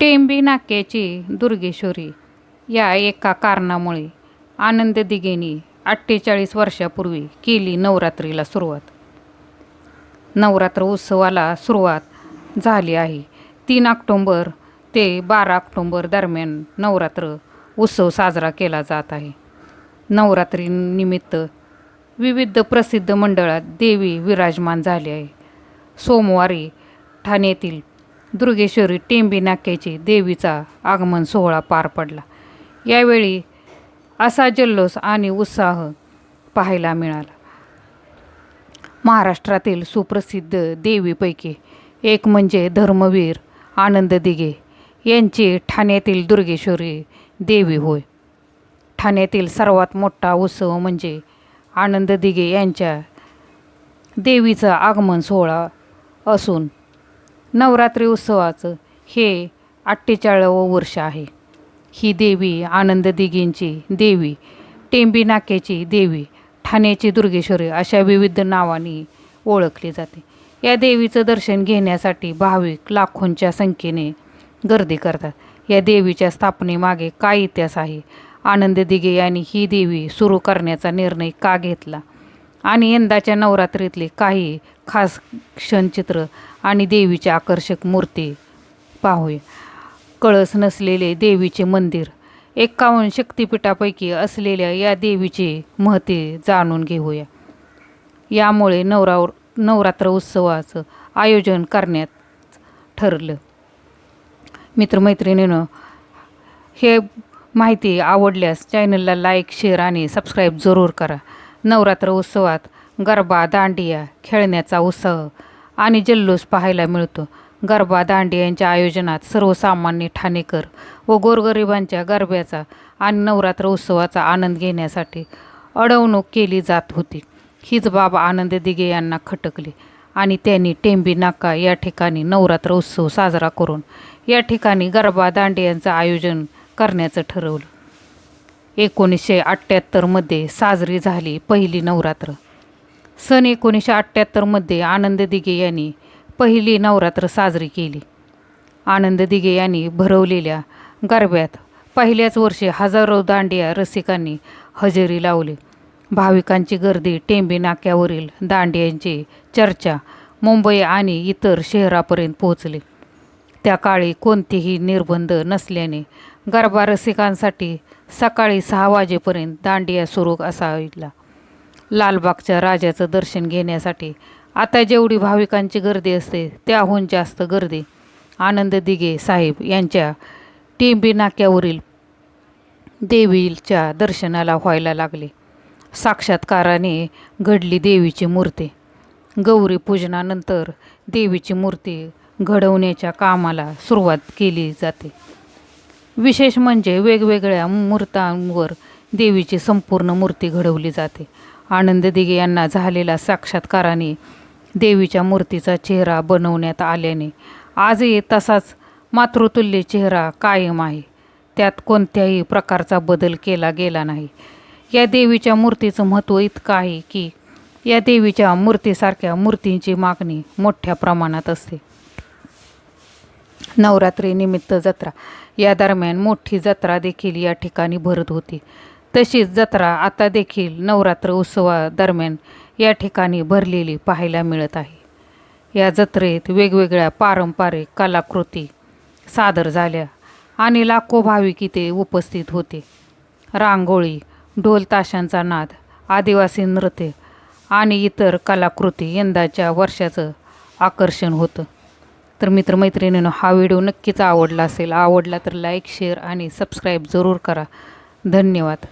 टेंबी नाक्याची दुर्गेश्वरी या एका कारणामुळे आनंद दिघेनी अठ्ठेचाळीस वर्षापूर्वी केली नवरात्रीला सुरुवात. नवरात्र उत्सवाला सुरुवात झाली आहे. तीन ऑक्टोंबर ते बारा ऑक्टोंबर दरम्यान नवरात्र उत्सव साजरा केला जात आहे. नवरात्रीनिमित्त विविध प्रसिद्ध मंडळात देवी विराजमान झाली आहे. सोमवारी ठाण्यातील दुर्गेश्वरी टेंबी नाक्याची देवीचा आगमन सोहळा पार पडला. यावेळी असा जल्लोष आणि उत्साह पाहायला मिळाला. महाराष्ट्रातील सुप्रसिद्ध देवीपैकी एक म्हणजे धर्मवीर आनंद दिघे यांची ठाण्यातील दुर्गेश्वरी देवी होय. ठाण्यातील सर्वात मोठा उत्सव म्हणजे आनंद दिघे यांच्या देवीचा आगमन सोहळा असून नवरात्री उत्सवाचं हे अठ्ठेचाळीसावं वर्ष आहे. ही देवी आनंद दिघींची देवी टेंबी नाक्याची देवी ठाण्याची दुर्गेश्वरी अशा विविध नावांनी ओळखली जाते. या देवीचं दर्शन घेण्यासाठी भाविक लाखोंच्या संख्येने गर्दी करतात. या देवीच्या स्थापनेमागे काय इतिहास आहे? आनंद दिघे यांनी ही देवी सुरू करण्याचा निर्णय का घेतला? आणि यंदाच्या नवरात्रीतले काही खास क्षणचित्र आणि देवीचे आकर्षक मूर्ती पाहूया. कळस नसलेले देवीचे मंदिर एकावन्न शक्तिपीठापैकी असलेल्या या देवीचे महत्त्व जाणून घेऊया. यामुळे नवरावर नवरात्र उत्सवाचं आयोजन करण्यात ठरलं. मित्रमैत्रिणीनं हे माहिती आवडल्यास चॅनलला लाईक शेअर आणि सबस्क्राईब जरूर करा. नवरात्र उत्सवात गरबा दांडिया खेळण्याचा उत्साह आणि जल्लोष पाहायला मिळतो. गरबा दांडियांच्या आयोजनात सर्वसामान्य ठाणेकर व गोरगरिबांच्या गरब्याचा आणि नवरात्र उत्सवाचा आनंद घेण्यासाठी अडवणूक केली जात होती. हीच बाब आनंद दिघे यांना खटकली आणि त्यांनी टेंबी नाका या ठिकाणी नवरात्र उत्सव साजरा करून या ठिकाणी गरबा दांडियांचं आयोजन करण्याचं ठरवलं. एकोणीसशे अठ्ठ्याहत्तरमध्ये साजरी झाली पहिली नवरात्र. सन एकोणीसशे अठ्ठ्याहत्तरमध्ये आनंद दिघे यांनी पहिली नवरात्र साजरी केली. आनंद दिघे यांनी भरवलेल्या गरब्यात पहिल्याच वर्षी हजारो दांडिया रसिकांनी हजेरी लावली. भाविकांची गर्दी टेंबी नाक्यावरील दांडियांची चर्चा मुंबई आणि इतर शहरापर्यंत पोहोचली. त्या काळी कोणतेही निर्बंध नसल्याने गरबा रसिकांसाठी सकाळी सहा वाजेपर्यंत दांडिया सुरू असायला. लालबागच्या राजाचं दर्शन घेण्यासाठी आता जेवढी भाविकांची गर्दी असते त्याहून जास्त गर्दी आनंद दिघे साहेब यांच्या टेंबी नाक्यावरील देवीच्या दर्शनाला व्हायला लागले. साक्षात्काराने घडली देवीची मूर्ती. गौरी पूजनानंतर देवीची मूर्ती घडवण्याच्या कामाला सुरुवात केली जाते. विशेष म्हणजे वेगवेगळ्या मूर्तांवर देवीची संपूर्ण मूर्ती घडवली जाते. आनंद दिघे यांना झालेल्या साक्षात्काराने देवीच्या मूर्तीचा चेहरा बनवण्यात आल्याने आजही तसाच मातृतुल्य चेहरा कायम आहे. त्यात कोणत्याही प्रकारचा बदल केला गेला नाही. या देवीच्या मूर्तीचं महत्त्व इतकं आहे की या देवीच्या मूर्तीसारख्या मूर्तींची मागणी मोठ्या प्रमाणात असते. नवरात्रीनिमित्त जत्रा. या दरम्यान मोठी जत्रा देखील या ठिकाणी भरत होती. तशीच जत्रा आता देखील नवरात्र उत्सवादरम्यान या ठिकाणी भरलेली पाहायला मिळत आहे. या जत्रेत वेगवेगळ्या पारंपरिक कलाकृती सादर झाल्या आणि लाखो भाविक इथे उपस्थित होते. रांगोळी ढोल ताशांचा नाद आदिवासी नृत्य आणि इतर कलाकृती यंदाच्या वर्षाचं आकर्षण होतं. तर मित्रमैत्रिणीनं हा व्हिडिओ नक्कीच आवडला असेल. आवडला तर लाईक शेअर आणि सबस्क्राईब जरूर करा. धन्यवाद.